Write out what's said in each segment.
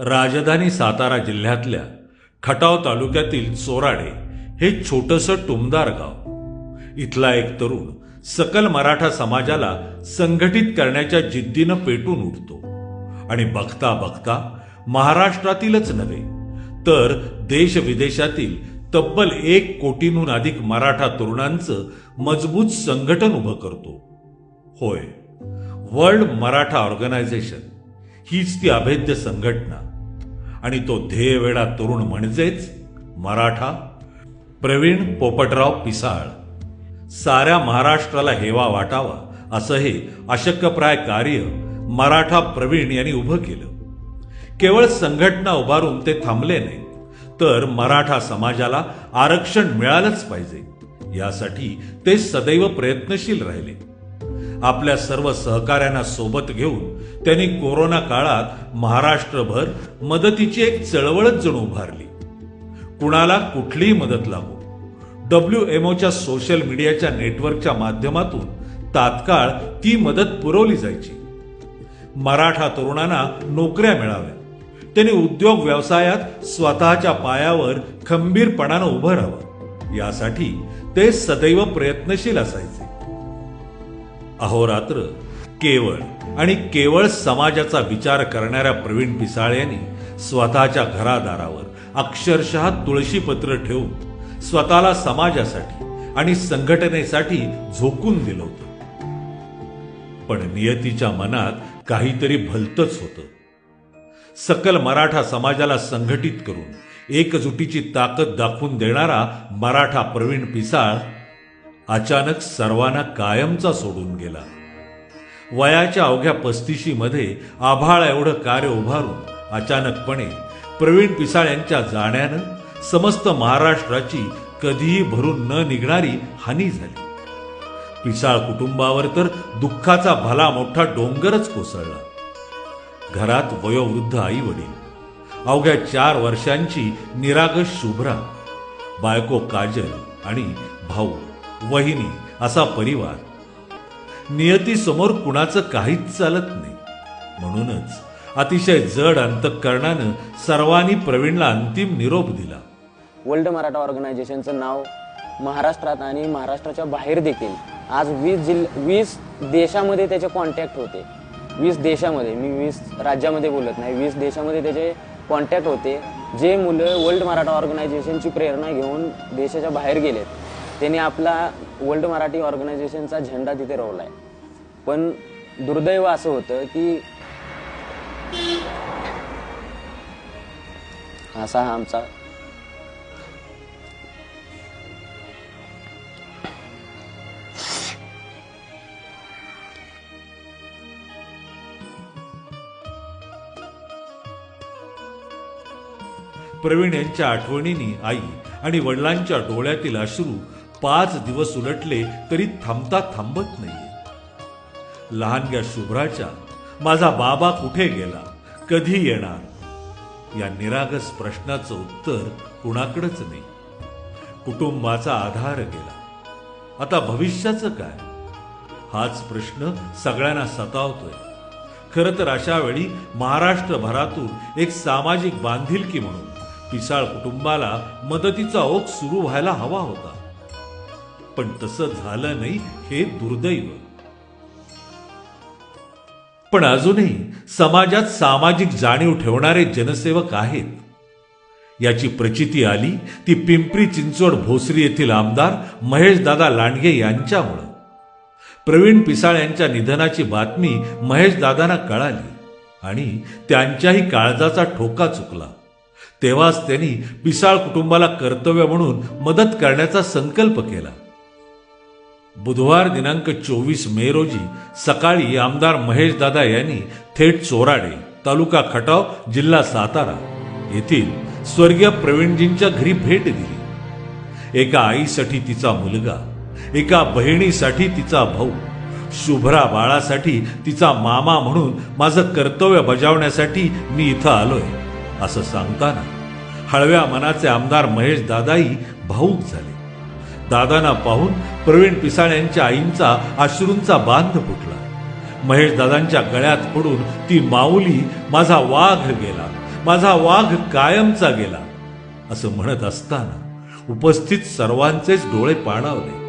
राजधानी सातारा जिल्ह्यातल्या खटाव तालुक्यातील चोराडे हे छोटंसं टुमदार गाव. इथला एक तरुण सकल मराठा समाजाला संघटित करण्याच्या जिद्दीनं पेटून उठतो. आणि बघता बघता महाराष्ट्रातीलच नव्हे तर देशविदेशातील तब्बल एक कोटींहून अधिक मराठा तरुणांचं मजबूत संघटन उभं करतो. होय वर्ल्ड मराठा ऑर्गनायझेशन हीच ती अभेद्य संघटना. आणि तो ध्येयवेडा तरुण म्हणजेच मराठा प्रवीण पोपटराव पिसाळ. साऱ्या महाराष्ट्राला हेवा वाटावा असं हे अशक्यप्राय कार्य मराठा प्रवीण यांनी उभं केलं. केवळ संघटना उभारून ते थांबले नाही तर मराठा समाजाला आरक्षण मिळालंच पाहिजे. यासाठी ते सदैव प्रयत्नशील राहिले. आपल्या सर्व सहकाऱ्यांना सोबत घेऊन त्यांनी कोरोना काळात महाराष्ट्रभर मदतीची एक चळवळच जणू उभारली. कुणाला कुठलीही मदत लागू. डब्ल्यू एमओच्या सोशल मीडियाच्या नेटवर्कच्या माध्यमातून तात्काळ ती मदत पुरवली जायची. मराठा तरुणांना नोकऱ्या मिळाव्या. त्यांनी उद्योग व्यवसायात स्वतःच्या पायावर खंबीरपणानं उभं राहावं. यासाठी ते सदैव प्रयत्नशील असायचे. अहोरात्र केवळ आणि केवळ समाजाचा विचार करणाऱ्या प्रवीण पिसाळ यांनी स्वतःच्या घरादारावर अक्षरशः तुळशीपत्र ठेवून स्वतःला समाजासाठी आणि संघटनेसाठी झोकून दिलं होतं. पण नियतीच्या मनात काहीतरी भलतच होतं. सकल मराठा समाजाला संघटित करून एकजुटीची ताकद दाखवून देणारा मराठा प्रवीण पिसाळ अचानक सर्वांना कायमचा सोडून गेला. वयाच्या अवघ्या पस्तीशी मध्ये आभाळ एवढं कार्य उभारून अचानकपणे प्रवीण पिसाळ यांच्या जाण्यानं समस्त महाराष्ट्राची कधीही भरून न निघणारी हानी झाली. पिसाळ कुटुंबावर तर दुःखाचा भला मोठा डोंगरच कोसळला. घरात वयोवृद्ध आई वडील अवघ्या चार वर्षांची निरागस शुभ्रा बायको काजल आणि भाऊ वहिनी असा परिवार. नियतीसमोर कुणाचं काहीच चालत नाही. म्हणूनच अतिशय जड अंतकरणानं सर्वांनी प्रवीणला अंतिम निरोप दिला. वर्ल्ड मराठा ऑर्गनायझेशनचं नाव महाराष्ट्रात आणि महाराष्ट्राच्या बाहेर देखील. आज वीस जिल्ह वीस देशामध्ये त्याचे कॉन्टॅक्ट होते. वीस देशामध्ये मी वीस राज्यामध्ये बोलत नाही वीस देशामध्ये त्याचे कॉन्टॅक्ट होते. जे मुलं वर्ल्ड मराठा ऑर्गनायझेशनची प्रेरणा घेऊन देशाच्या बाहेर गेलेत. त्यांनी आपला वर्ल्ड मराठी ऑर्गनायझेशनचा झेंडा तिथे रोवला आहे पण दुर्दैव असं होतं की असा हा आमचा प्रवीण यांच्या आठवणीने आई आणि वडिलांच्या डोळ्यातील अश्रू पाच दिवस उलटले तरी थांबता थांबत नाहीये. लहानग्या शुभ्राच्या माझा बाबा कुठे गेला? कधी येणार? या निरागस प्रश्नाचं उत्तर कुणाकडंच नाही. कुटुंबाचा आधार गेला. आता भविष्याचं काय? हाच प्रश्न सगळ्यांना सतावतोय. खरं तर अशा वेळी महाराष्ट्रभरातून एक सामाजिक बांधिलकी म्हणून पिसाळ कुटुंबाला मदतीचा ओघ सुरू व्हायला हवा होता. पण तसं झालं नाही हे दुर्दैव. पण अजूनही समाजात सामाजिक जाणीव ठेवणारे जनसेवक आहेत. याची प्रचिती आली ती पिंपरी चिंचवड भोसरी येथील आमदार महेशदादा लांडगे यांच्यामुळं. प्रवीण पिसाळ यांच्या निधनाची बातमी महेशदादांना कळाली आणि त्यांच्याही काळजाचा ठोका चुकला. तेव्हाच त्यांनी पिसाळ कुटुंबाला कर्तव्य म्हणून मदत करण्याचा संकल्प केला. बुधवार दिनांक चोवीस मे रोजी सकाळी आमदार महेशदादा यांनी थेट चोराडे तालुका खटाव जिल्हा सातारा येथील स्वर्गीय प्रवीणजींच्या घरी भेट दिली. एका आईसाठी तिचा मुलगा एका बहिणीसाठी तिचा भाऊ शुभ्रा बाळासाठी तिचा मामा म्हणून माझं कर्तव्य बजावण्यासाठी मी इथं आलोय असं सांगताना हळव्या मनाचे आमदार महेश दादाही भाऊक झाले. दादांना पाहून प्रवीण पिसाळ यांच्या आईंचा अश्रूंचा बांध फुटला. महेश दादांच्या गळ्यात पडून ती माऊली माझा वाघ गेला. माझा वाघ कायमचा गेला. असं म्हणत असताना उपस्थित सर्वांचेच डोळे पाणावले.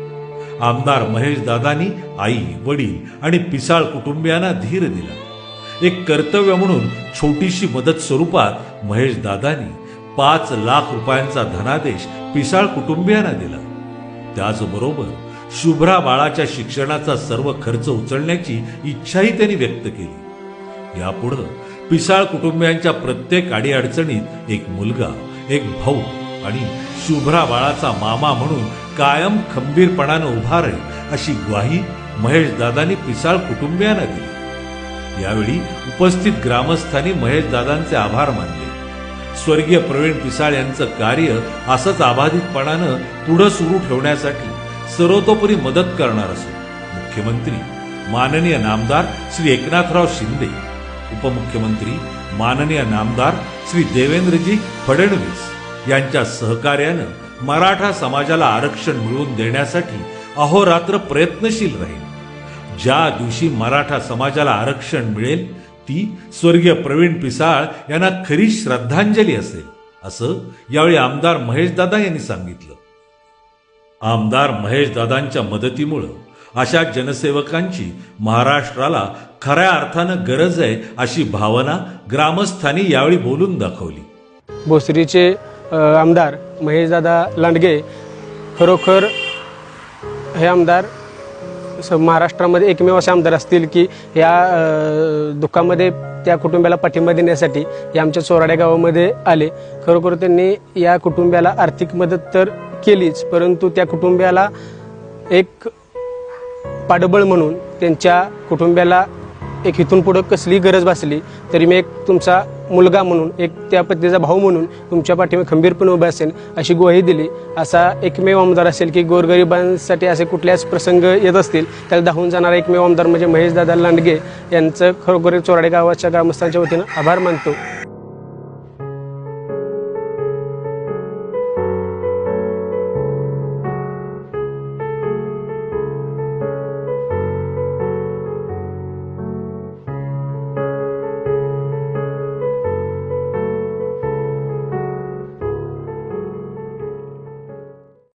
आमदार महेश दादांनी आई वडील आणि पिसाळ कुटुंबियांना धीर दिला. एक कर्तव्य म्हणून छोटीशी मदत स्वरूपात महेश दादांनी पाच लाख रुपयांचा धनादेश पिसाळ कुटुंबियांना दिला. त्याचबरोबर शुभ्रा बाळाच्या शिक्षणाचा सर्व खर्च उचलण्याची इच्छाही त्यांनी व्यक्त केली. यापुढं पिसाळ कुटुंबियांच्या प्रत्येक अडीअडचणीत एक मुलगा एक भाऊ आणि शुभ्रा बाळाचा मामा म्हणून कायम खंबीरपणानं उभा राहील अशी ग्वाही महेश दादांनी पिसाळ कुटुंबियांना दिली. यावेळी उपस्थित ग्रामस्थांनी महेश दादांचे आभार मानले. स्वर्गीय प्रवीण पिसाळ यांचं कार्य असंच अबाधितपणानं पुढं सुरू ठेवण्यासाठी सर्वतोपरी मदत करणार असून मुख्यमंत्री माननीय नामदार श्री एकनाथराव शिंदे उपमुख्यमंत्री माननीय नामदार श्री देवेंद्रजी फडणवीस यांच्या सहकार्यानं मराठा समाजाला आरक्षण मिळवून देण्यासाठी अहोरात्र प्रयत्नशील राहील. ज्या दिवशी मराठा समाजाला आरक्षण मिळेल ती स्वर्गीय प्रवीण पिसाळ यांना खरी श्रद्धांजली असेल असं यावेळी आमदार महेशदादा यांनी सांगितलं. आमदार महेशदादांच्या मदतीमुळं अशा जनसेवकांची महाराष्ट्राला खऱ्या अर्थानं गरज आहे अशी भावना ग्रामस्थांनी यावेळी बोलून दाखवली. भोसरीचे आमदार महेशदादा लांडगे खरोखर हे आमदार स- महाराष्ट्रामध्ये एकमेव असे आमदार असतील की या दुःखामध्ये त्या कुटुंबाला पाठिंबा देण्यासाठी या आमच्या चोराड्या गावामध्ये आले. खरोखर त्यांनी या कुटुंबाला आर्थिक मदत तर केलीच परंतु त्या कुटुंबाला एक पाठबळ म्हणून त्यांच्या कुटुंबाला एक इथून पुढं कसली गरज भासली तरी मी एक तुमचा मुलगा म्हणून एक त्या पत्नीचा भाऊ म्हणून तुमच्या पाठीमागे खंबीरपणे उभा असेल अशी ग्वाही दिली. असा एकमेव आमदार असेल की गोरगरिबांसाठी असे कुठल्याच प्रसंग येत असतील त्याला धावून जाणारा एकमेव आमदार म्हणजे महेशदादा लांडगे यांचं खरोखर चोराडे गावाच्या ग्रामस्थांच्या वतीनं आभार मानतो.